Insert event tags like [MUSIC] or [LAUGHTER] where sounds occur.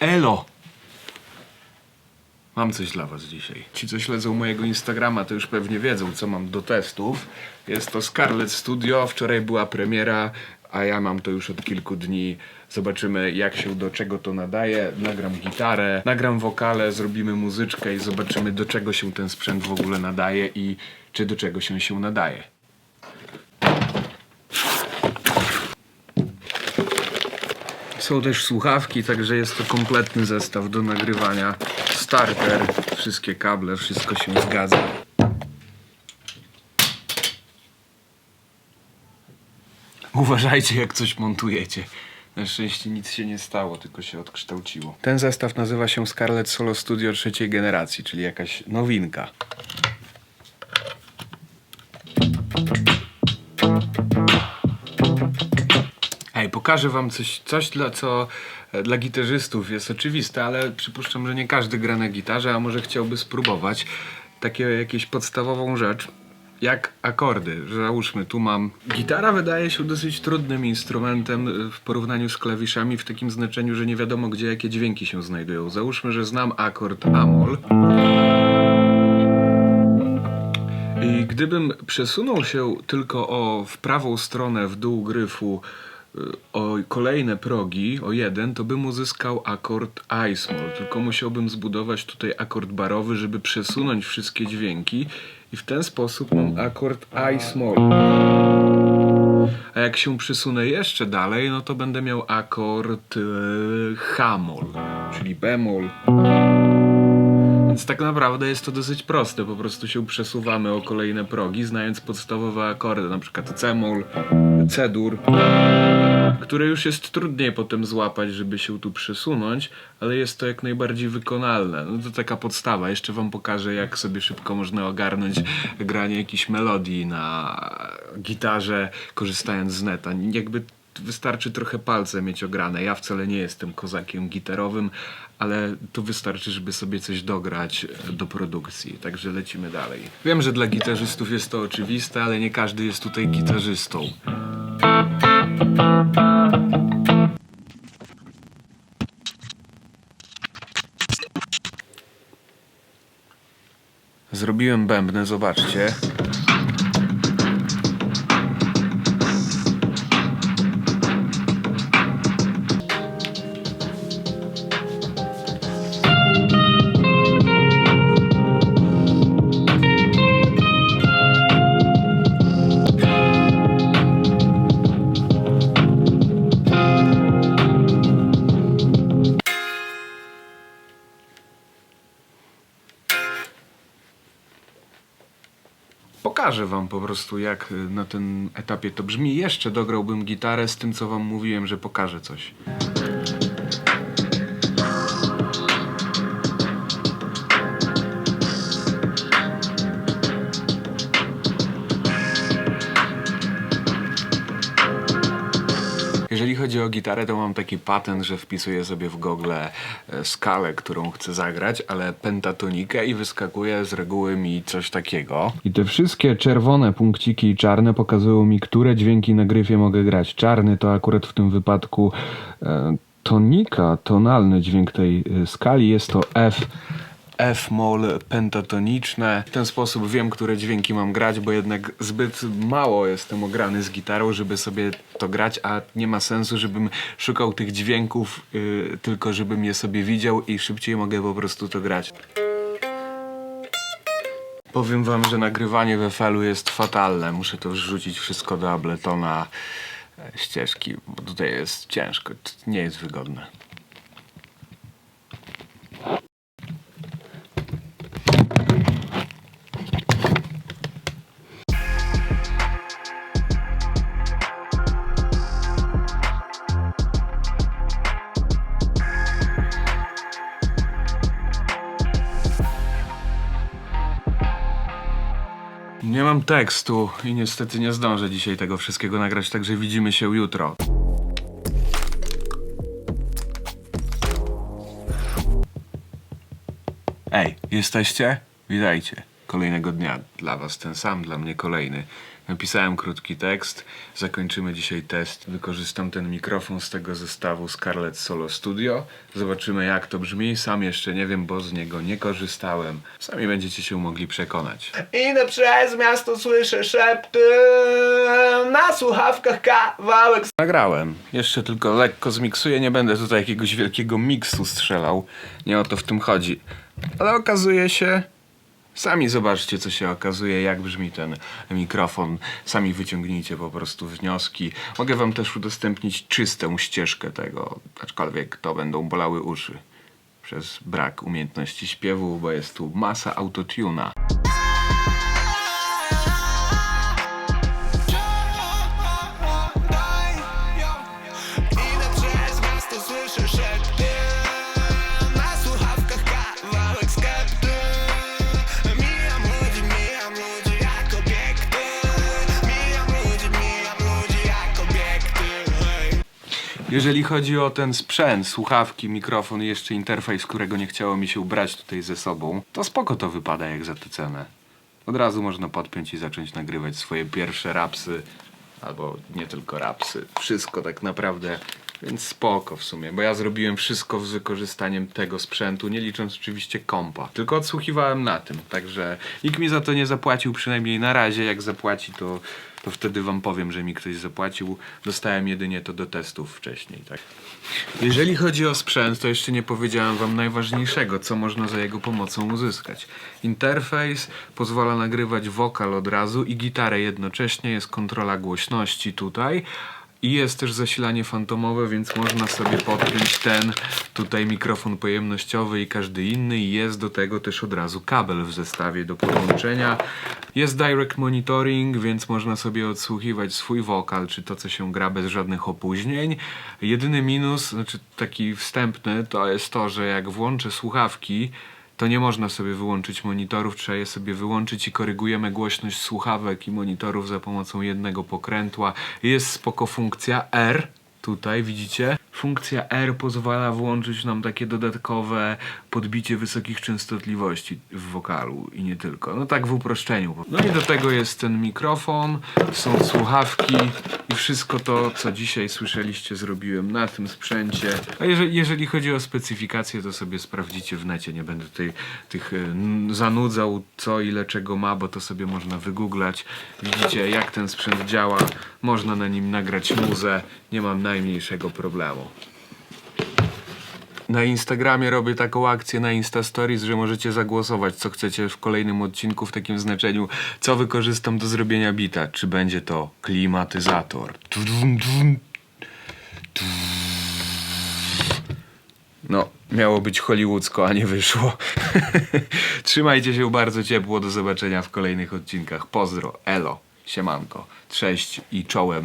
Elo! Mam coś dla was dzisiaj. Ci, co śledzą mojego Instagrama, to już pewnie wiedzą, co mam do testów. Jest to Scarlet Studio, wczoraj była premiera, a ja mam to już od kilku dni. Zobaczymy, jak się do czego to nadaje. Nagram gitarę, nagram wokale, zrobimy muzyczkę i zobaczymy, do czego się ten sprzęt w ogóle nadaje i czy do czego się się nadaje. Są też słuchawki, także jest to kompletny zestaw do nagrywania. Starter, wszystkie kable, wszystko się zgadza. Uważajcie, jak coś montujecie. Na szczęście nic się nie stało, tylko się odkształciło. Ten zestaw nazywa się Scarlett Solo Studio trzeciej generacji, czyli jakaś nowinka. Pokażę wam coś, coś dla co e, dla gitarzystów jest oczywiste, ale przypuszczam, że nie każdy gra na gitarze, a może chciałby spróbować takie jakieś podstawową rzecz. Jak akordy, załóżmy, tu mam. Gitara wydaje się dosyć trudnym instrumentem e, w porównaniu z klawiszami, w takim znaczeniu, że nie wiadomo, gdzie jakie dźwięki się znajdują. Załóżmy, że znam akord Amol. I gdybym przesunął się tylko o w prawą stronę w dół gryfu o kolejne progi, o jeden, to bym uzyskał akord I-small. Tylko musiałbym zbudować tutaj akord barowy, żeby przesunąć wszystkie dźwięki i w ten sposób mam akord I-small. A jak się przesunę jeszcze dalej, no to będę miał akord y, H-moll, czyli bemol. Więc tak naprawdę jest to dosyć proste. Po prostu się przesuwamy o kolejne progi, znając podstawowe akordy, na przykład C-moll, C-dur, które już jest trudniej potem złapać, żeby się tu przesunąć, ale jest to jak najbardziej wykonalne. No to taka podstawa. Jeszcze wam pokażę, jak sobie szybko można ogarnąć granie jakichś melodii na gitarze, korzystając z neta. Jakby wystarczy trochę palce mieć ograne. Ja wcale nie jestem kozakiem gitarowym, ale to wystarczy, żeby sobie coś dograć e, do produkcji. Także lecimy dalej. Wiem, że dla gitarzystów jest to oczywiste, ale nie każdy jest tutaj gitarzystą. Zrobiłem bębny, zobaczcie. Pokażę wam po prostu jak y, na tym etapie to brzmi. Jeszcze dograłbym gitarę z tym co wam mówiłem, że pokażę coś. Jeżeli chodzi o gitarę, to mam taki patent, że wpisuję sobie w Google e, skalę, którą chcę zagrać, ale pentatonikę i wyskakuje z reguły mi coś takiego. I te wszystkie czerwone punkciki i czarne pokazują mi, które dźwięki na gryfie mogę grać. Czarny to akurat w tym wypadku e, tonika, tonalny dźwięk tej e, skali. Jest to F. F-moll pentatoniczne. W ten sposób wiem, które dźwięki mam grać, bo jednak zbyt mało jestem ograny z gitarą, żeby sobie to grać, a nie ma sensu, żebym szukał tych dźwięków, yy, tylko żebym je sobie widział i szybciej mogę po prostu to grać. Powiem wam, że nagrywanie w FL-u jest fatalne. Muszę to wrzucić wszystko do Abletona e, ścieżki, bo tutaj jest ciężko, nie jest wygodne. Nie mam tekstu i niestety nie zdążę dzisiaj tego wszystkiego nagrać, także widzimy się jutro. Ej, jesteście? Witajcie. Kolejnego dnia dla was ten sam, dla mnie kolejny. Napisałem krótki tekst. Zakończymy dzisiaj test. Wykorzystam ten mikrofon z tego zestawu Scarlett Solo Studio. Zobaczymy jak to brzmi. Sam jeszcze nie wiem, bo z niego nie korzystałem. Sami będziecie się mogli przekonać. Idę przez miasto, słyszę szepty Na słuchawkach kawałek Nagrałem. Jeszcze tylko lekko zmiksuję. Nie będę tutaj jakiegoś wielkiego miksu strzelał. Nie o to w tym chodzi. Ale okazuje się. Sami zobaczcie, co się okazuje, jak brzmi ten mikrofon. Sami wyciągnijcie po prostu wnioski. Mogę wam też udostępnić czystą ścieżkę tego, aczkolwiek to będą bolały uszy. Przez brak umiejętności śpiewu, bo jest tu masa autotuna. Jeżeli chodzi o ten sprzęt, słuchawki, mikrofon i jeszcze interfejs, którego nie chciało mi się ubrać tutaj ze sobą, to spoko to wypada jak za tę cenę. Od razu można podpiąć i zacząć nagrywać swoje pierwsze rapsy, albo nie tylko rapsy, wszystko tak naprawdę, więc spoko w sumie, bo ja zrobiłem wszystko z wykorzystaniem tego sprzętu, nie licząc oczywiście kompa, tylko odsłuchiwałem na tym, także nikt mi za to nie zapłacił, przynajmniej na razie, jak zapłaci to, to wtedy wam powiem, że mi ktoś zapłacił, dostałem jedynie to do testów wcześniej, tak. Jeżeli chodzi o sprzęt, to jeszcze nie powiedziałem wam najważniejszego, co można za jego pomocą uzyskać. Interfejs pozwala nagrywać wokal od razu i gitarę jednocześnie, jest kontrola głośności tutaj. I jest też zasilanie fantomowe, więc można sobie podpiąć ten tutaj mikrofon pojemnościowy i każdy inny i jest do tego też od razu kabel w zestawie do podłączenia. Jest direct monitoring, więc można sobie odsłuchiwać swój wokal, czy to co się gra bez żadnych opóźnień. Jedyny minus, znaczy taki wstępny, to jest to, że jak włączę słuchawki, to nie można sobie wyłączyć monitorów, trzeba je sobie wyłączyć i korygujemy głośność słuchawek i monitorów za pomocą jednego pokrętła. Jest spoko funkcja R, tutaj widzicie. Funkcja R pozwala włączyć nam takie dodatkowe podbicie wysokich częstotliwości w wokalu i nie tylko. No tak w uproszczeniu. No i do tego jest ten mikrofon, są słuchawki i wszystko to, co dzisiaj słyszeliście, zrobiłem na tym sprzęcie. A jeżeli, jeżeli chodzi o specyfikację, to sobie sprawdzicie w necie. Nie będę tutaj tych n- zanudzał, co ile czego ma, bo to sobie można wygooglać. Widzicie, jak ten sprzęt działa. Można na nim nagrać muzę. Nie mam najmniejszego problemu. Na Instagramie robię taką akcję na Insta Stories, że możecie zagłosować, co chcecie w kolejnym odcinku w takim znaczeniu, co wykorzystam do zrobienia bita. Czy będzie to klimatyzator? No, miało być hollywoodzko, a nie wyszło. [LAUGHS] Trzymajcie się bardzo ciepło, do zobaczenia w kolejnych odcinkach. Pozdro, elo, siemanko, cześć i czołem